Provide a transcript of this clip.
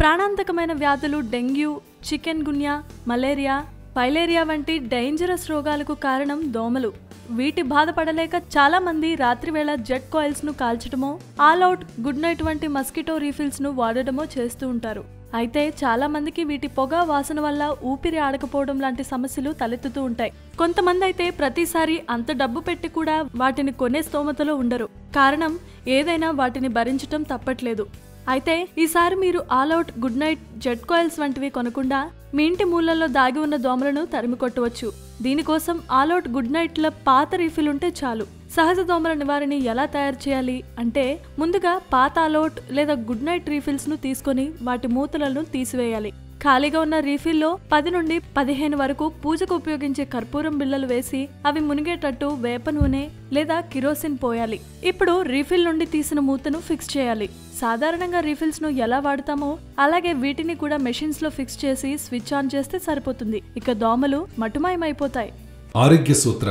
ప్రాణాంతకమైన వ్యాధులు dengue chikungunya malaria filaria వంటి dangerous రోగాలకు కారణం దోమలు. వీటి బాధపడలేక చాలా మంది రాత్రివేళ జెట్ కాయిల్స్ను కాల్చడమో ఆల్ అవుట్ గుడ్ నైట్ వంటి మస్కిటో రీఫిల్స్ను వాడడమో చేస్తూ ఉంటారు. అయితే చాలా మందికి వీటి పొగ వాసన వల్ల ఊపిరి ఆడకపోవడం లాంటి సమస్యలు తలెత్తుతూ ఉంటాయి. కొంతమంది అయితే ప్రతిసారి అంత డబ్బు పెట్టి కూడా వాటిని కొనే స్తోమతలో ఉండరు. కారణం ఏదైనా వాటిని భరించటం తప్పట్లేదు. అయితే ఈసారి మీరు All Out Good Night Jet coils వంటివి కొనకుండా మీ ఇంటి మూలల్లో దాగి ఉన్న దోమలను తరిమి కొట్టవచ్చు. దీనికోసం ఆల్ అవుట్ గుడ్ నైట్ల పాత రీఫిల్ ఉంటే చాలు. సహజ దోమల నివారణ ఎలా తయారు చేయాలి? అంటే ముందుగా పాత ఆల్అవుట్ లేదా గుడ్ నైట్ రీఫిల్స్ను తీసుకొని వాటి మూతలను తీసివేయాలి. ఖాళీగా ఉన్న రీఫిల్లో పది నుండి పదిహేను వరకు పూజకు ఉపయోగించే కర్పూరం బిళ్ళలు వేసి అవి మునిగేటట్టు వేప నూనె లేదా కిరోసిన్ పోయాలి. ఇప్పుడు రీఫిల్ నుండి తీసిన మూతను ఫిక్స్ చేయాలి. సాధారణంగా రీఫిల్స్ను ఎలా వాడతామో అలాగే వీటిని కూడా మెషిన్స్లో ఫిక్స్ చేసి స్విచ్ ఆన్ చేస్తే సరిపోతుంది. ఇక దోమలు మటుమాయమైపోతాయి. ఆరోగ్య సూత్ర